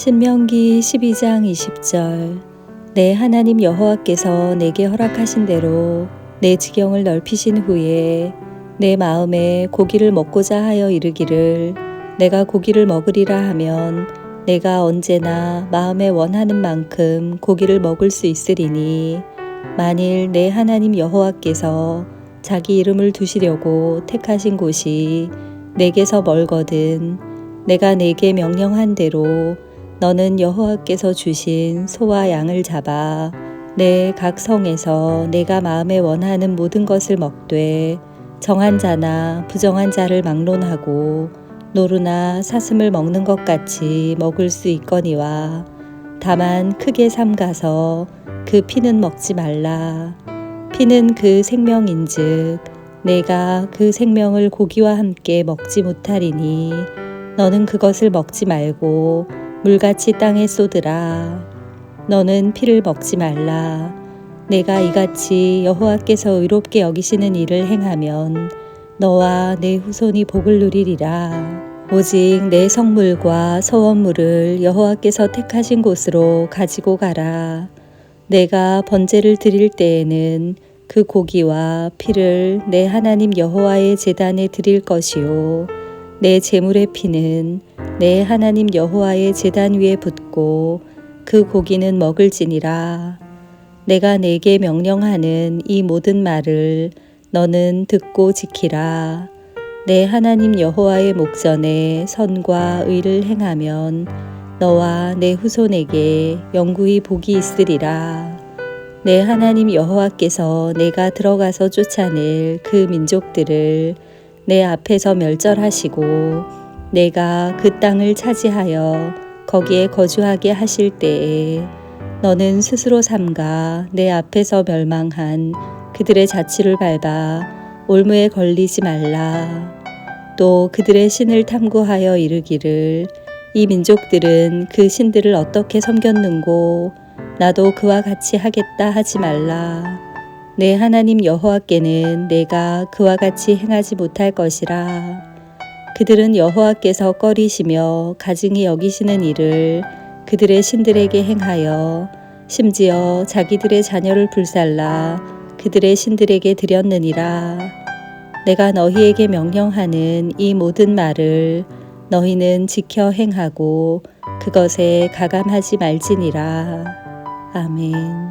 신명기 12장 20절. 내 하나님 여호와께서 내게 허락하신 대로 내 지경을 넓히신 후에 내 마음에 고기를 먹고자 하여 이르기를 내가 고기를 먹으리라 하면 내가 언제나 마음에 원하는 만큼 고기를 먹을 수 있으리니 만일 내 하나님 여호와께서 자기 이름을 두시려고 택하신 곳이 내게서 멀거든 내가 내게 명령한 대로 너는 여호와께서 주신 소와 양을 잡아 내 각 성에서 내가 마음에 원하는 모든 것을 먹되 정한 자나 부정한 자를 막론하고 노루나 사슴을 먹는 것 같이 먹을 수 있거니와 다만 크게 삼가서 그 피는 먹지 말라. 피는 그 생명인즉 내가 그 생명을 고기와 함께 먹지 못하리니 너는 그것을 먹지 말고 물같이 땅에 쏟으라. 너는 피를 먹지 말라. 내가 이같이 여호와께서 의롭게 여기시는 일을 행하면 너와 내 후손이 복을 누리리라. 오직 내 성물과 서원물을 여호와께서 택하신 곳으로 가지고 가라. 내가 번제를 드릴 때에는 그 고기와 피를 내 하나님 여호와의 제단에 드릴 것이요. 내 제물의 피는 내 하나님 여호와의 제단 위에 붓고 그 고기는 먹을지니라. 내가 내게 명령하는 이 모든 말을 너는 듣고 지키라. 내 하나님 여호와의 목전에 선과 의를 행하면 너와 내 후손에게 영구히 복이 있으리라. 내 하나님 여호와께서 내가 들어가서 쫓아낼 그 민족들을 내 앞에서 멸절하시고 내가 그 땅을 차지하여 거기에 거주하게 하실 때에 너는 스스로 삼가 내 앞에서 멸망한 그들의 자취를 밟아 올무에 걸리지 말라. 또 그들의 신을 탐구하여 이르기를 이 민족들은 그 신들을 어떻게 섬겼는고 나도 그와 같이 하겠다 하지 말라. 내 하나님 여호와께는 내가 그와 같이 행하지 못할 것이라. 그들은 여호와께서 꺼리시며 가증히 여기시는 일을 그들의 신들에게 행하여 심지어 자기들의 자녀를 불살라 그들의 신들에게 드렸느니라. 내가 너희에게 명령하는 이 모든 말을 너희는 지켜 행하고 그것에 가감하지 말지니라. 아멘.